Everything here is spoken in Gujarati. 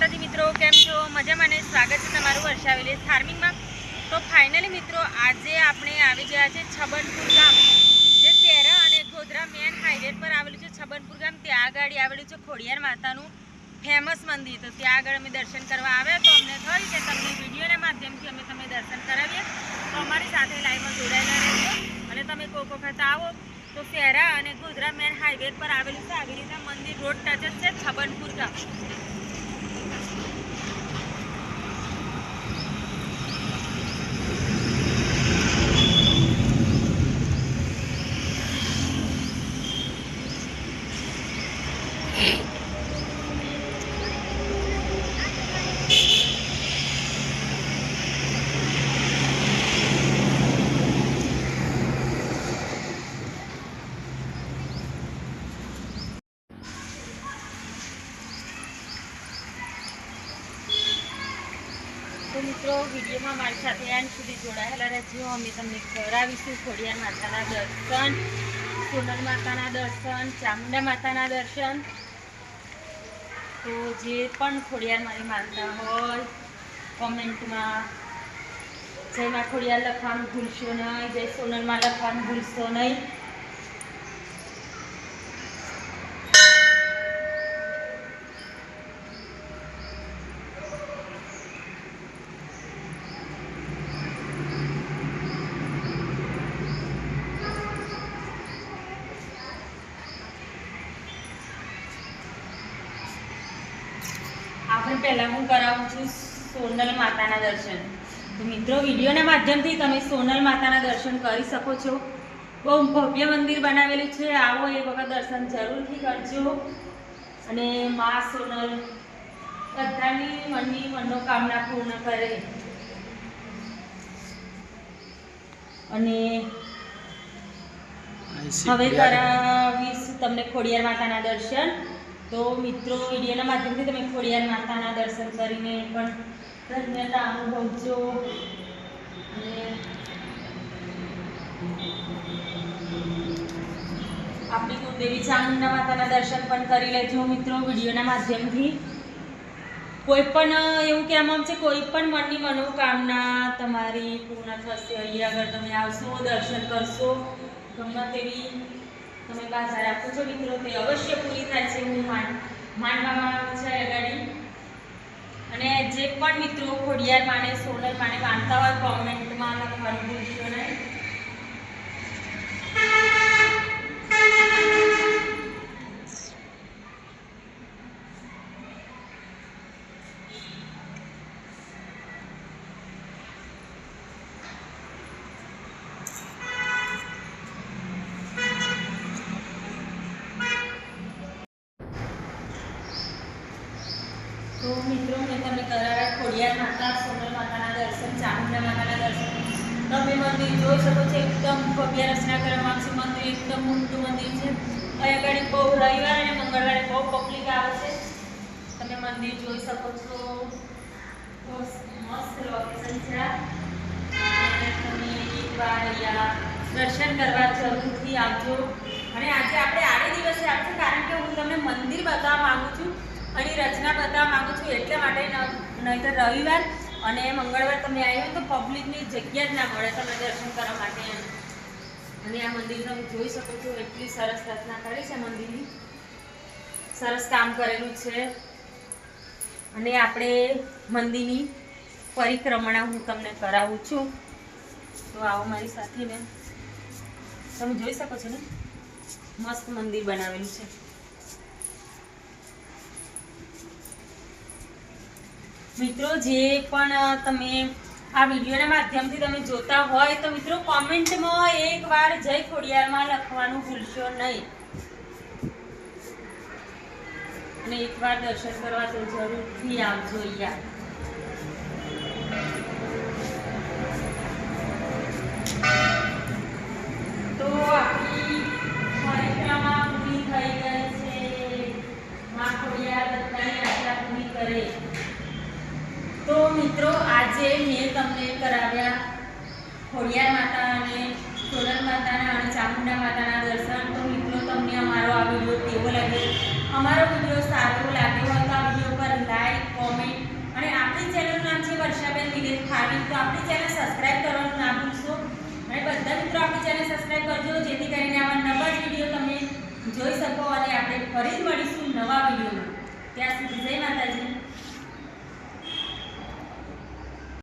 માતાજી મિત્રો, કેમ છો? મજામાં ને? સ્વાગત છે તમારું વર્ષા વિલેજ ફાર્મિંગમાં તો ફાઇનલી મિત્રો, આજે આપણે આવી ગયા છે છબનપુર ગામ, જે તેરા અને ગોધરા મેન હાઈવે પર આવેલું છે છબનપુર ગામ. ત્યાં આગળ આવેલું છે ખોડિયાર માતાનું ફેમસ મંદિર. તો ત્યાં આગળ અમે દર્શન કરવા આવ્યા. તો અમને થયું કે તમને વિડીયોના માધ્યમથી અમે તમને દર્શન કરાવીએ. તો અમારી સાથે લાઈવમાં જોડાયેલા રહેજો અને તમે કોઈક વખત આવો. તો ફેરા અને ગોધરા મેન હાઈવે પર આવેલું છે. આવી રીતના મંદિર રોડ ટચ છે છબનપુર ગામ. મિત્રો વિડીયોમાં મારી સાથે એન્ડ સુધી જોડાયેલા રહેજો અમે તમને કરાવીશું ખોડિયાર માતાના દર્શન સોનલ માતાના દર્શન ચામુંડા માતાના દર્શન તો જે પણ ખોડિયાર મારી માનતા હોય, કોમેન્ટમાં જય માં ખોડિયાર લખવાનું ભૂલશો નહીં જય સોનલમાં લખવાનું ભૂલશો નહીં આપણે પહેલાં હું કરાવું છું સોનલ માતાના દર્શન. તો મિત્રો વિડીયોના માધ્યમથી તમે સોનલ માતાના દર્શન કરી શકો છો. બહુ ભવ્ય મંદિર બનાવેલું છે. આવો એ વખત દર્શન જરૂરથી કરજો. અને મા સોનલ બધાની મનની મનોકામના પૂર્ણ કરે. અને હવે કરાવીશ તમને ખોડિયાર માતાના દર્શન. તો મિત્રો, વિડીયોના માધ્યમથી તમે ખોડિયાર માતાના દર્શન કરીને પણ ધન્યતા અનુભવજો. અને આપણી કુળદેવી ચામુંડા માતાના દર્શન પણ કરી લેજો મિત્રો, વિડીયોના માધ્યમથી. કોઈ પણ, એવું કહેવામાં છે, કોઈ પણ મનની મનોકામના તમારી પૂર્ણ થશે. અહીંયા આગળ તમે આવશો, દર્શન કરશો. ગમે તેવી તમે બાધા રાખો છો મિત્રો, તે અવશ્ય પૂરી થાય છે એવું માન માનવામાં આવે છે આગળ અને જે પણ મિત્રો ખોડિયાર માને સોલર માને માનતા હોય કોમેન્ટમાં લખવાનું ભૂલશો નહીં તો મિત્રો મેં તમને કરાવ્યા ખોડિયાર માતા સોનલ માતાના તમે મંદિર જોઈ શકો છો, એકદમ ભવ્ય રચના કરવામાં આવશે મંદિર, એકદમ ઊંડું મંદિર છે. અહીંયા આગળ બહુ રવિવાર અને મંગળવારે બહુ પબ્લિક આવે છે. તમે મંદિર જોઈ શકો છો. બહુ મસ્ત લોકેશન છે તમે એકવાર અહીંયા દર્શન કરવા જરૂરથી આવજો. અને આજે આપણે આડે દિવસે આવશે કારણ કે હું તમને મંદિર બતાવવા માગું છું. અને રચના બતાવવા માગું છું એટલા માટે નહીંતર રવિવાર અને મંગળવાર તમે આવ્યો તો પબ્લિકની જગ્યા જ ના મળે, તમે દર્શન કરવા માટે અને આ મંદિર તમે જોઈ શકો છો, એટલી સરસ રચના કરી છે મંદિરની. સરસ કામ કરેલું છે. અને આપણે મંદિરની પરિક્રમણા હું તમને કરાવું છું. તો આવો મારી સાથે ને તમે જોઈ શકો છો ને? મસ્ત મંદિર બનાવેલું છે. મિત્રો, જે પણ તમે આ વિડીયોના માધ્યમથી તમે જોતા હોય તો મિત્રો કોમેન્ટમાં એકવાર જય ખોડિયારમાં લખવાનું ભૂલશો નહીં. અને એકવાર દર્શન કરવા તો જરૂરથી આવજો અહીંયા તો આપણી પરિક્રમા પૂરી થઈ ગઈ છે માં ખોડિયાર બધાની આશા પૂરી કરે તો મિત્રો આજે મેં તમને કરાવ્યા ખોડિયાર માતા અને સોનલ માતાના અને ચામુંડા માતાના દર્શન. તો મિત્રો, તમને અમારો આ વીડિયો કેવો લાગે અમારો વીડિયો